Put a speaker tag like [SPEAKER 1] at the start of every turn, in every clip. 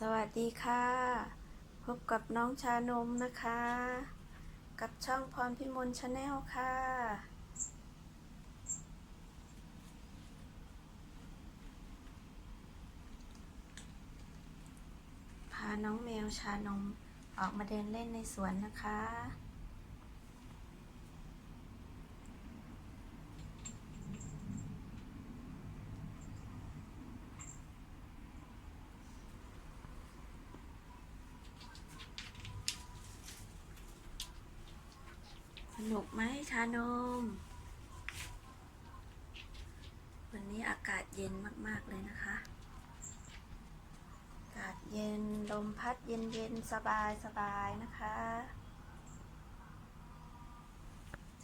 [SPEAKER 1] สวัสดีค่ะ พบกับน้องชานมนะคะ กับช่องพรพิมลชาแนลค่ะ พาน้องแมวชานมออกมาเดินเล่นในสวนนะคะ สนุกไหมชานม วันนี้อากาศเย็นมาก ๆ เลยนะคะ อากาศเย็น ลมพัดเย็น ๆ สบายสบายๆนะคะ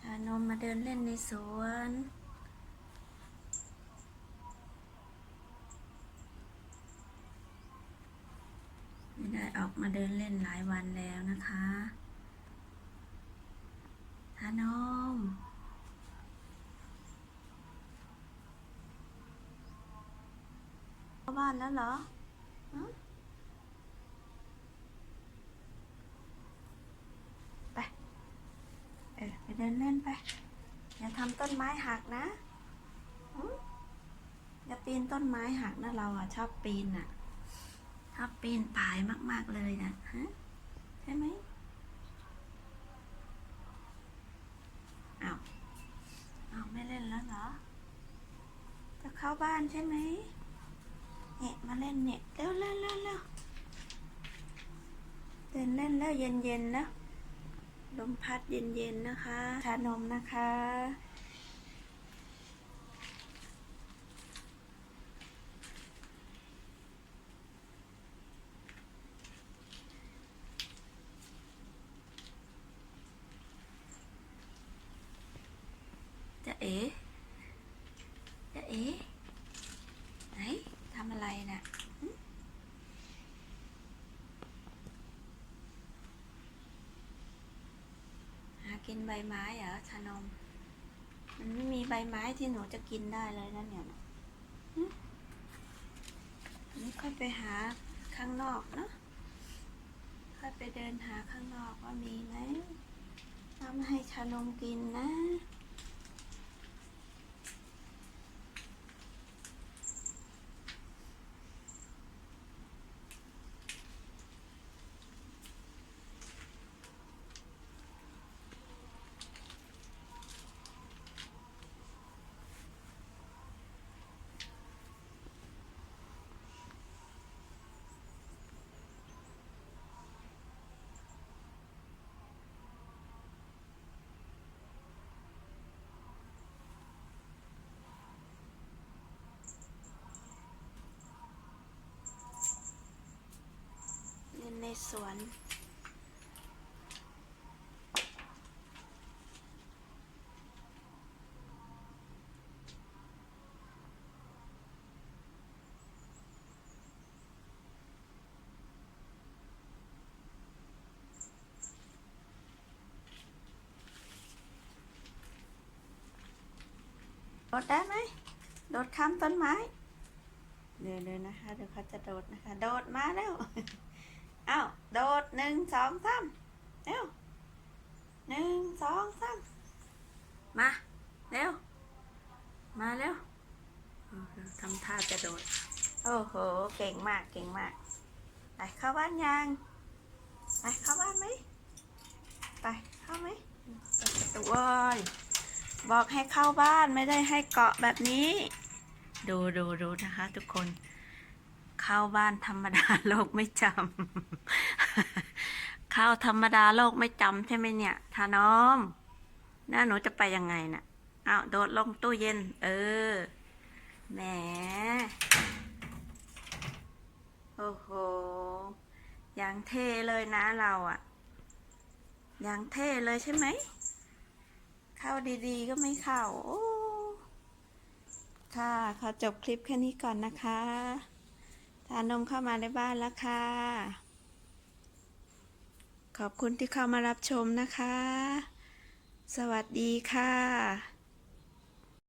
[SPEAKER 1] ชานมมาเดินเล่นในสวนไม่ได้ออกมาเดินเล่นหลายวันแล้วนะคะ ชานมเข้าบ้านแล้วเหรอไป เออไปเดินเล่นไป อย่าทำต้นไม้หักนะอย่าปีนต้นไม้หักนะเราอะ ชอบปีนอะชอบปีนป่ายมาก ๆ เลยนะฮะใช่ไหมเอาเอาไม่เล่นแล้วเหรอ จะ เข้าบ้านใช่ไหมเนี่ยมาเล่นเนี่ยเร็วเร็วเร็วเร็วเดินเล่นแล้วเย็นเย็นๆแล้วลมพัดเย็นเย็นนะคะชานมนะคะจะเอ๋จะเอ๋ ไหนทำอะไรนะ่ะหึหา กินใบไม้เหรอชานม มันไม่มีใบไม้ที่หนูจะกินได้เลยนะเนี่ยนี่ค่อยไปหาข้างนอกเนาะค่อยไปเดินหาข้างนอกว่ามีไหมทำให้ชานมกินนะ สวน โดดได้ไหม โดดข้ามต้นไม้ เดี๋ยวเลยนะคะ เดี๋ยวเขาจะโดดนะคะ โดดมาแล้ว อ้าวโดดหนึ่งสองสามเร็วหนึ่งสองสามมาเร็วมาเร็วทำท่าจะโดด โอ้โห เก่งมากเก่งมากไปเข้าบ้านยังไปเข้าบ้านไหมไปเข้าไหมตูโอ้ยบอกให้เข้าบ้านไม่ได้ให้เกาะแบบนี้ ดูดูดูนะคะทุกคน ข้าวบ้านธรรมดาโลกไม่จำข้าวธรรมดาโลกไม่จำใช่ไหมเนี่ยทานอมน่าหนูจะไปยังไงน่ะอ้าวโดดลงตู้เย็น เออแหมโอ้โหอย่างเท่เลยนะเราอะอย่างเท่เลยใช่ไหม เข้าดีๆก็ไม่เข้าค่ะ ขอจบคลิปแค่นี้ก่อนนะคะ ทานนมเข้ามาในบ้านแล้วค่ะ ขอบคุณที่เข้ามารับชมนะคะ สวัสดีค่ะ